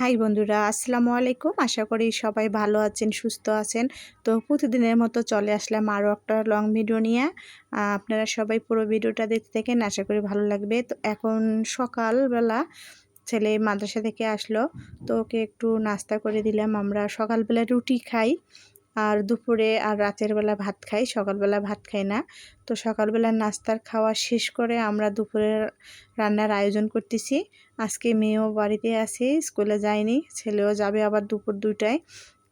High বন্ধুরা, আসসালামু আলাইকুম। আশা করি সবাই ভালো আছেন, সুস্থ আছেন। তো প্রতিদিনের মতো চলে আসলাম আরও একটা লং ভিডিও নিয়ে। আপনারা সবাই পুরো ভিডিওটা দেখতে থাকেন, আশা করি ভালো লাগবে। তো এখন সকালবেলা ছেলে মাদ্রাসা থেকে আসলো। তো ওকে একটু নাস্তা করে দিলাম, আমরা সকালবেলা রুটি খাই। আর দুপুরে আর রাতের বেলা ভাত খাই, সকালবেলা ভাত খাই না। তো সকালবেলা নাস্তার খাওয়া শেষ করে আমরা দুপুরের রান্নার আয়োজন করতেছি। আজকে মেয়েও বাড়িতে আছে, স্কুলে যায়নি, ছেলেও যাবে আবার দুপুর দুটায়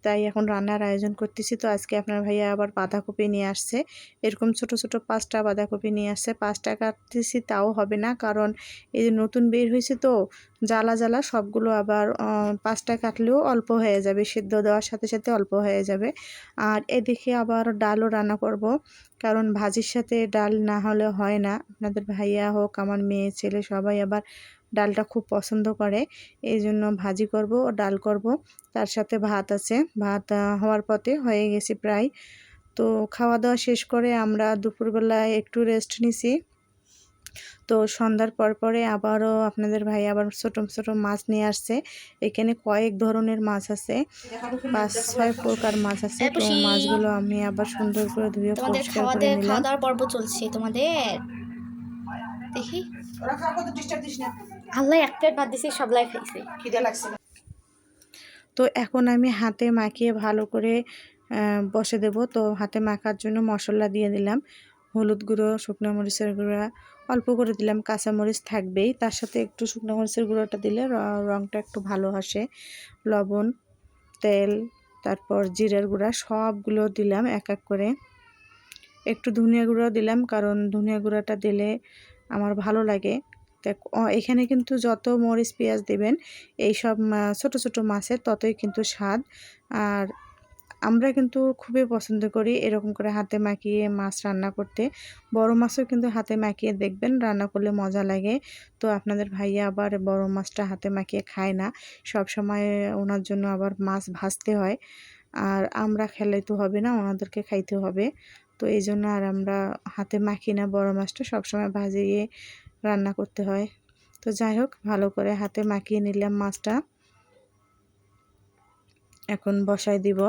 তাই এখন রান্নার আয়োজন করতেছি। তো আজকে আপনার ভাইয়া আবার বাঁধাকপি নিয়ে আসছে। এরকম ছোট ছোট পাঁচটা বাঁধাকপি নিয়ে আসছে। পাঁচটা কাটতেছি, তাও হবে না। কারণ এই যে নতুন বের হয়েছে তো, জ্বালা জ্বালা সবগুলো আবার পাঁচটা কাটলেও অল্প হয়ে যাবে। সিদ্ধ দেওয়ার সাথে সাথে অল্প হয়ে যাবে। আর এদিকে আবার ডালও রান্না করব। কারণ ভাজির সাথে ডাল না হলে হয় না। আপনাদের ভাইয়া হোক, আমার মেয়ে, ছেলে সবাই আবার ডালটা খুব পছন্দ করে এই জন্য ভাজি করব ও ডাল করব। তার সাথে ভাত আছে ভাত হওয়ার পথে হয়ে গেছে প্রায়। তো খাওয়া দাওয়া শেষ করে আমরা দুপুরবেলায় একটু রেস্ট নিছি। তো সন্ধ্যার পর পরে আবারও আপনাদের ভাই আবার ছোট ছোট মাছ নিয়ে আসছে। এখানে কয়েক ধরনের মাছ আছে পাঁচ ছয় প্রকার মাছ আছে। তো মাছগুলো আমি আবার সুন্দর করে ধুয়ে পরিষ্কার খাওয়া করে নিলাম। খাওয়া দাওয়ার পর্ব চলছে তোমাদের? দেখি। আল্লাহ এক প্লেট ভাত দিছি সবলাই খাইছে খিদে লাগছে। তো এখন আমি হাতে মাখিয়ে ভালো করে বসে দেব। তো হাতে মাখার জন্য মশলা দিয়ে দিলাম। হলুদ গুঁড়ো শুকনো মরিচের গুঁড়া অল্প করে দিলাম। কাঁচা মরিচ থাকবেই। তার সাথে একটু শুকনো মরিচের গুঁড়োটা দিলে র- রঙটা একটু ভালো আসে। লবণ তেল তারপর জিরার গুঁড়া সবগুলো দিলাম এক এক করে। একটু ধনিয়া গুঁড়ো দিলাম কারণ ধনিয়া গুঁড়াটা দিলে আমার ভালো লাগে। এখানে কিন্তু যত মরিচ, পেঁয়াজ দেবেন এই সব ছোট ছোট মাছের ততই কিন্তু স্বাদ। আর আমরা কিন্তু খুবই পছন্দ করি এরকম করে হাতে মাখিয়ে মাছ রান্না করতে। বড় মাছও কিন্তু হাতে মাখিয়ে দেখবেন, রান্না করলে মজা লাগে। তো আপনাদের ভাইয়া আবার বড় মাছটা হাতে মাখিয়ে খায় না। সব সময় ওনার জন্য আবার মাছ ভাজতে হয়। আর আমরা খেলে তো হবে না, ওনাদেরকে খাইতে হবে। তো এই জন্য আর আমরা হাতে মাখি না, বড় মাছটা সবসময় ভাজিয়ে রান্না করতে হয়। তো যাই হোক, ভালো করে হাতে মাখিয়ে নিলাম মাছটা। এখন বসাই দিব।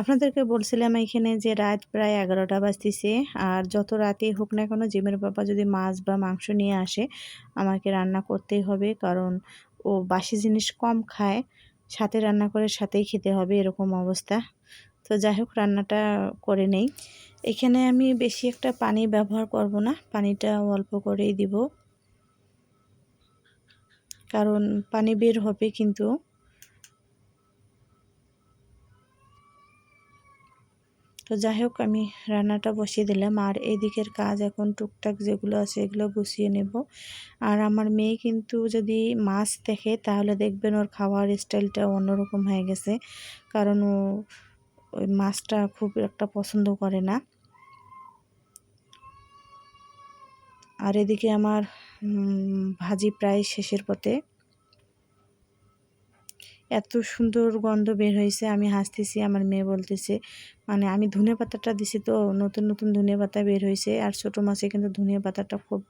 আপনাদেরকে বলছিলাম এখানে যে রাত প্রায় এগারোটা বাজতেছে, আর যত রাতেই হোক না কেন জিমের বাবা যদি মাছ বা মাংস নিয়ে আসে, আমাকে রান্না করতেই হবে, কারণ ও বাসি জিনিস কম খায়, সাথে রান্না করে সাথেই খেতে হবে, এরকম অবস্থা। তো যাই হোক, রান্নাটা করে নেই। এখানে আমি বেশি একটা পানি ব্যবহার করব না, পানিটা অল্প করেই দিব। কারণ পানি বের হবে কিন্তু। তো যাই হোক, আমি রান্নাটা বসিয়ে দিলাম। আর এদিকের কাজ এখন টুকটাক যেগুলো আছে, এগুলো গুছিয়ে নেব। আর আমার মেয়ে কিন্তু যদি মাছ দেখে, তাহলে দেখবেন ওর খাওয়ার স্টাইলটা অন্যরকম হয়ে গেছে। কারণ ও ওই মাছটা খুব একটা পছন্দ করে না। আর এদিকে আমার ভাজি প্রায় শেষের পথে। এত সুন্দর গন্ধ বের হয়েছে, আমি হাসতেছি, আমার মেয়ে বলতেছে মানে আমি ধনে পাতাটা দিছি তো, নতুন নতুন ধনে পাতা বের হয়েছে, আর ছোটো মাছে কিন্তু ধনে পাতাটা খুব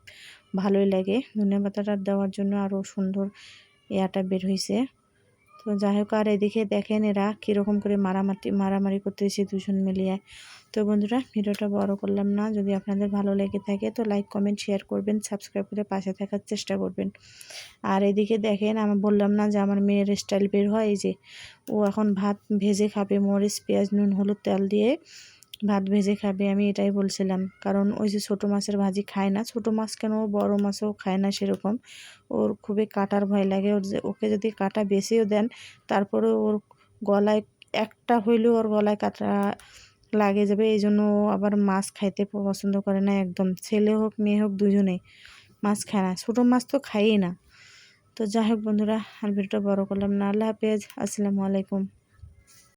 ভালোই লাগে। ধনে পাতাটা দেওয়ার জন্য আরও সুন্দর ইয়াটা বের হয়েছে। তো যাই হোক আর এদিকে দেখেন এরা কীরকম করে মারামারি মারামারি করতেছে দুজন মিলিয়ে। তো বন্ধুরা, ভিডিওটা বড় করলাম না, যদি আপনাদের ভালো লেগে থাকে তো লাইক, কমেন্ট, শেয়ার করবেন, সাবস্ক্রাইব করে পাশে থাকার চেষ্টা করবেন। আর এদিকে দেখেন, আমি বললাম না যে আমার মেয়ের স্টাইল বের হয়, এই যে ও এখন ভাত ভেজে খাবে, মরিচ, পেঁয়াজ, নুন, হলুদ, তেল দিয়ে। ভাত ভেজে খাবে, আমি এটাই বলছিলাম। কারণ ওই যে ছোটো মাছের ভাজি খায় না, ছোটো মাছ কেন বড় মাছও খায় না সেরকম। ওর খুবই কাটার ভয় লাগে, ওর যে ওকে যদি কাটা বেশিও দেন তারপরে ওর গলায় একটা হইলেও ওর গলায় কাটা লাগে যাবে এই জন্য ও আবার মাছ খাইতে পছন্দ করে না একদম। ছেলে হোক, মেয়ে হোক দুজনেই মাছ খায় না, ছোটো মাছ তো খাইই না। তো যাই হোক বন্ধুরা, আর ভিডিওটা বড় করলাম না, আল্লাহ হাফেজ, আসসালামু আলাইকুম।